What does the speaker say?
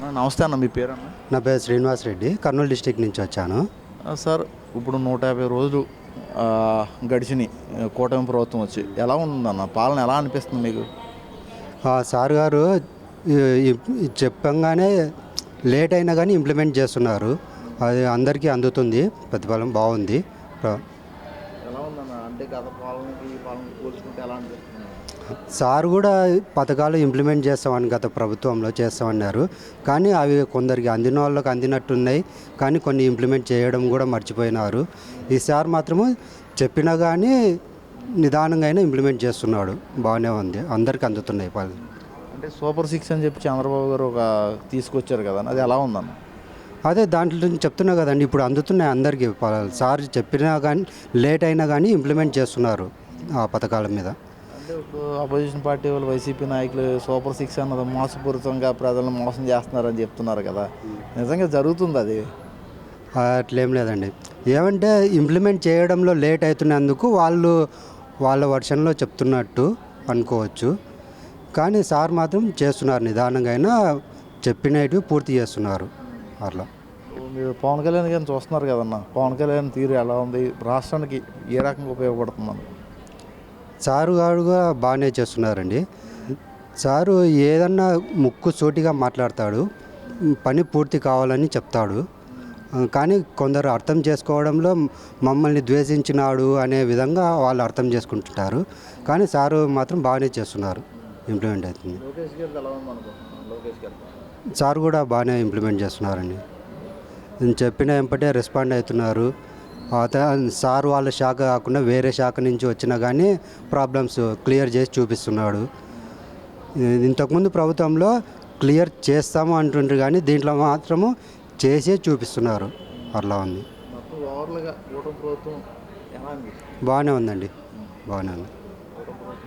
నమస్తే అన్న మీ పేరు అన్న నా పేరు శ్రీనివాస్ రెడ్డి. కర్నూలు డిస్టిక్ నుంచి వచ్చాను. సార్ ఇప్పుడు నూట యాభై రోజులు గడిచినాయి. కూటమి ప్రభుత్వం వచ్చి ఎలా ఉందన్న? పాలన ఎలా అనిపిస్తుంది మీకు? సార్ గారు చెప్పంగానే లేట్ అయినా కానీ ఇంప్లిమెంట్ చేస్తున్నారు. అది అందరికీ అందుతుంది. ప్రతిఫలం బాగుంది. ఎలా ఉందన్న? అంటే గత పాలనకి ఈ పాలనకి పోల్చుకుంటే ఎలా అనిపిస్తుంది? సార్ కూడా పథకాలు ఇంప్లిమెంట్ చేస్తామని గత ప్రభుత్వంలో చేస్తామన్నారు. కానీ అవి కొందరికి అందిన వాళ్ళకి అందినట్టున్నాయి. కానీ కొన్ని ఇంప్లిమెంట్ చేయడం కూడా మర్చిపోయినారు. ఈ సార్ మాత్రము చెప్పినా కానీ నిదానంగా అయినా ఇంప్లిమెంట్ చేస్తున్నాడు. బాగానే ఉంది. అందరికీ అందుతున్నాయి పాలన అంటే సూపర్ సిక్స్ అని చెప్పి చంద్రబాబు గారు ఒక తీసుకొచ్చారు కదా అది ఎలా ఉందన్న? అదే దాంట్లో నుంచి చెప్తున్నా కదండి. ఇప్పుడు అందుతున్నాయి అందరికీ సార్ చెప్పినా కానీ లేట్ అయినా కానీ ఇంప్లిమెంట్ చేస్తున్నారు ఆ పథకాల మీద. అపోజిషన్ పార్టీ వాళ్ళు వైసీపీ నాయకులు సూపర్ సిక్స్ అన్నది మోసపూరితంగా ప్రజలను మోసం చేస్తున్నారని చెప్తున్నారు కదా. నిజంగా జరుగుతుంది అది. అట్లేం లేదండి. ఏమంటే ఇంప్లిమెంట్ చేయడంలో లేట్ అవుతున్నందుకు వాళ్ళు వాళ్ళ వర్షన్లో చెప్తున్నట్టు అనుకోవచ్చు. కానీ సార్ మాత్రం చేస్తున్నారు నిదానంగా అయినా చెప్పినవి పూర్తి చేస్తున్నారు అట్లా. మీరు పవన్ కళ్యాణ్ గారిని చూస్తున్నారు కదన్న. పవన్ కళ్యాణ్ తీరు ఎలా ఉంది? రాష్ట్రానికి ఏ రకంగా ఉపయోగపడుతుందని సారు గారుగా బాగానే చేస్తున్నారండి. సారు ఏదన్నా ముక్కు సూటిగా మాట్లాడతాడు పని పూర్తి కావాలని చెప్తాడు. కానీ కొందరు అర్థం చేసుకోవడంలో మమ్మల్ని ద్వేషించినాడు అనే విధంగా వాళ్ళు అర్థం చేసుకుంటుంటారు. కానీ సారు మాత్రం బాగానే చేస్తున్నారు ఇంప్లిమెంట్ అవుతుంది. గారు గారు సార్ కూడా బాగానే ఇంప్లిమెంట్ చేస్తున్నారండి. నేను చెప్పిన వెంపటే రెస్పాండ్ అవుతున్నారు. సార్ వాళ్ళ శాఖ కాకుండా వేరే శాఖ నుంచి వచ్చినా కానీ ప్రాబ్లమ్స్ క్లియర్ చేసి చూపిస్తున్నాడు. ఇంతకుముందు ప్రభుత్వంలో క్లియర్ చేస్తాము అంటుండ్రు కానీ దీంట్లో మాత్రము చేసే చూపిస్తున్నారు. అట్లా ఉంది. బాగానే ఉందండి. బాగానే ఉంది.